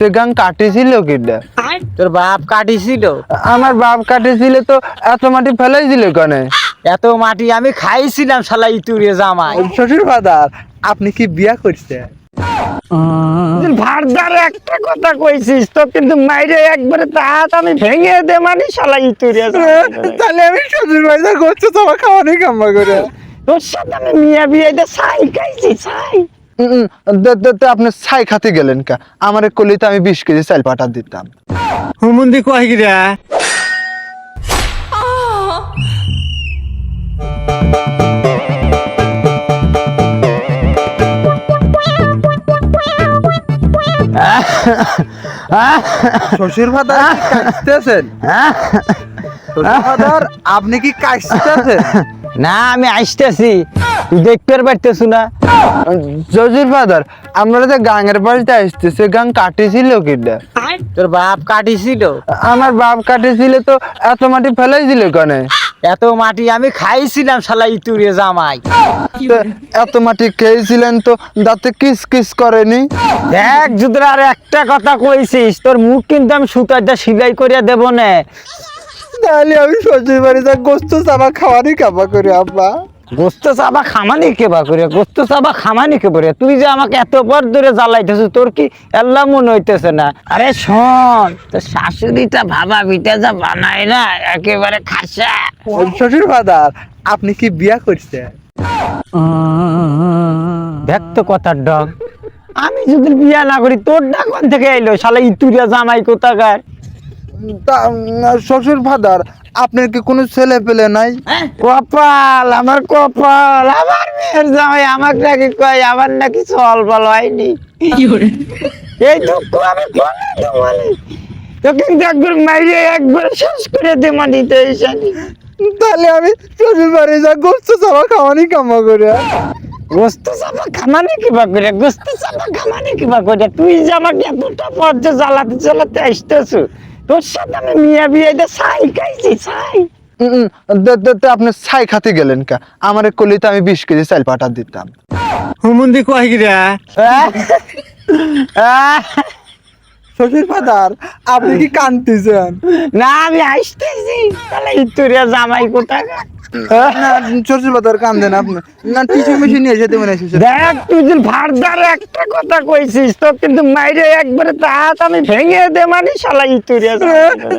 সে গান কাটিছিল কিটা তোর বাপ কাটিছিল? আমার বাপ কাটিছিল তো এত মাটি ফেলাইছিল কেনে? এত মাটি আমি খাইছিলাম শালা ইতুরে জামাই। শ্বশুর ফাদার আপনি কি বিয়া করছেন ভারদার একটা কথা কইছিস তো কিন্তু মাইরে একবারে তাহাত আমি ভেঙে দে মানে শালা ইতুরে তাহলে আমি শ্বশুর বাড়িতে করছে তোমার খাওয়ানি কাম্মা করে। তোর সাথে আমি মিয়া বিয়েতে ছাই খাইছি ছাই আপনি ছাই খাতে গেলেন কা? আমার কলিতে আমি বিশ কেজি চাল পাঠা দিতাম। হুমুন্দি কয় গিরা শ্বশুর শ্বশুর আপনি কি কাশতেছেন না আমি আসতেছি। দেখতে পারতেছ না। শ্বশুর ফাদার আমরা যে গাঙের বাড়িতে আসতেছে গাং কাটিছিল কিটা তোর বাপ কাটিছিল? আমার বাপ কাটিছিল তো এত মাটি ফেলাইছিল কেনে? এত মাটি আমি খাইছিলাম শালা ইতুরে জামাই। তো এত মাটি খেয়েছিলেন তো দাঁতে কিস কিস করেনি? দেখ যুদ্র আর একটা কথা কইছিস তোর মুখ কিন্তু আমি সুতারটা সিলাই করিয়া দেব না। তাহলে আমি শ্বশুর বাড়িতে গোস্ত চাবা খাওয়ানি কাবা করে আব্বা? গোস্ত চাবা খামানি কেবা করে? গোস্ত চাবা খামানি কে করে? তুই যে আমাকে এত পর ধরে জ্বালাইতেছিস তোর কি এল্লা মনে হইতেছে না? আরে শোন তোর শাশুড়িটা ভাবা বিটা যা বানায় না একেবারে খাসা। শ্বশুর ফাদার আপনি কি বিয়া করছেন? দেখ তো কথার ডগ আমি যদি বিয়া না করি তোর ডাক কোন থেকে এলো শালা ইতুরিয়া জামাই কোথাকার? শ্বশুর ফাদার আপনার কি কোনো ছেলে পেলে নাই? কপাল আমার কপাল আমার মেয়ের জামাই আমাকে নাকি কয় আমার নাকি চল বল হয়নি। এই দুঃখ আমি কোনে দেবো তো একবার মাইরে একবার শেষ করে দে মানিতে এইসানি তাহলে আমি শ্বশুর বাড়ি যা গোস্ত চাবা খাওয়ানি কামা করে। গোস্ত চাপা খামানি কিবা করে গোস্ত চাপা খামানি কিবা করে। তুই যে আমাকে এতটা পর্যন্ত জ্বালাতে জ্বালাতে আসতেছু তোর সাথে আমি মিয়া বিয়াইতে ছাই খাইছি ছাই। আপনি ছাই খাতে গেলেন কা? আমার কলিতে আমি বিশ কেজি চাল পাঠা দিতাম। হুমুন্দি কয় গিরা শ্বশুর ফাদার আপনি কি কানতেছেন না আমি আসতেছি তাহলে ইতুরিয়া জামাই কোথাকার না শ্বশুর ফাদার কান্দেন আপনি। না টিচিং মেশিন নিয়ে যেতে মনে দেখ তুই যে ভারদার একটা কথা কইছিস তো কিন্তু মাইরে একবারে তাহাত আমি ভেঙে দে মানে শালা ইতুরিয়া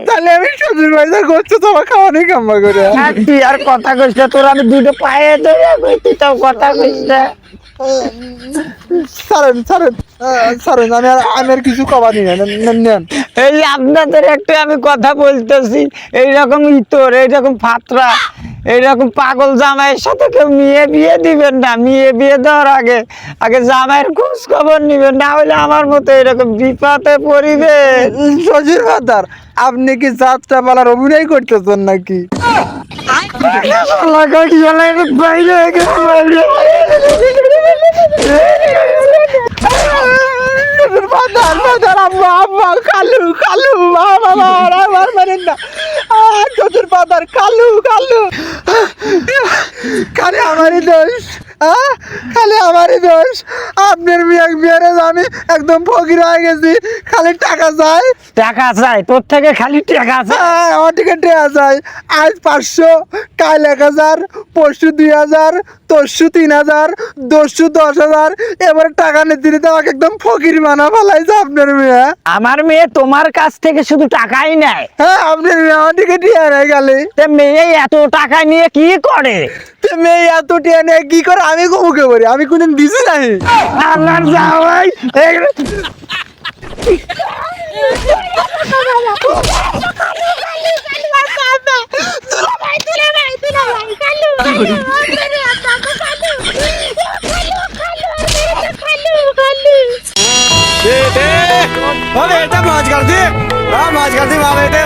তাহলে আমি শ্বশুর বাড়িতে গোস্ত চাবা খাওয়ানি কামা করে। আর তুই আর কথা কইস না তোর আমি দুটো পায়ে ধরে তুই তাও কথা কইস না। ছাড়েন ছাড়েন ছাড়েন আমি আর আমি আর কিছু কবানি না নেন এই আপনাদের একটা আমি কথা বলতেছি এইরকম ইতর এইরকম ফাতরা এইরকম পাগল জামাইয়ের সাথে কেউ মেয়ে বিয়ে দিবেন না মেয়ে বিয়ে দেওয়ার আগে আগে জামাইয়ের খোঁজ খবর নিবেন না হলে আমার মতো এরকম বিপদে পড়িবে শ্বশুর ফাদার আপনি কি যাত্রা পালার অভিনয় করতেছেন নাকি বাইরে গেছে বাইরে শ্বশুর ফাদার ফাদার আম্মা আম্মা কালু কালু বাবা বাবা আমার মানেন না। আহ, শ্বশুর ফাদার কালু। কালু কারে আমারই দোষ? খালি আমারই দোষ। আপনার মেয়ে বিয়ারে আমি একদম ফকির হয়ে গেছি খালি টাকা যায় টাকা চাই তোর থেকে খালি টাকা চাই। হ্যাঁ, আমার টিকিট দেওয়া যায় আজ পাঁচশো কাল এক হাজার পরশু দুই হাজার তরশু তিন হাজার দশশু দশ হাজার। এবার টাকা নিতে নিতে আমাকে একদম ফকির বানা ফেলাইছে আপনার মেয়ে। আমার মেয়ে তোমার কাছ থেকে শুধু টাকাই নেয়। হ্যাঁ আপনার মেয়ে আমার টিকিট হয়ে গেলে মেয়ে এত টাকা নিয়ে কি করে? মেয়ে এত টিয়া নিয়ে কি করে আমি কমুকে বলি? আমি কোনদিন দিছি নাই আল্লাহর জামাই! দে মাছ কাটতে হ্যাঁ, মাছ কাটতে মা বেটে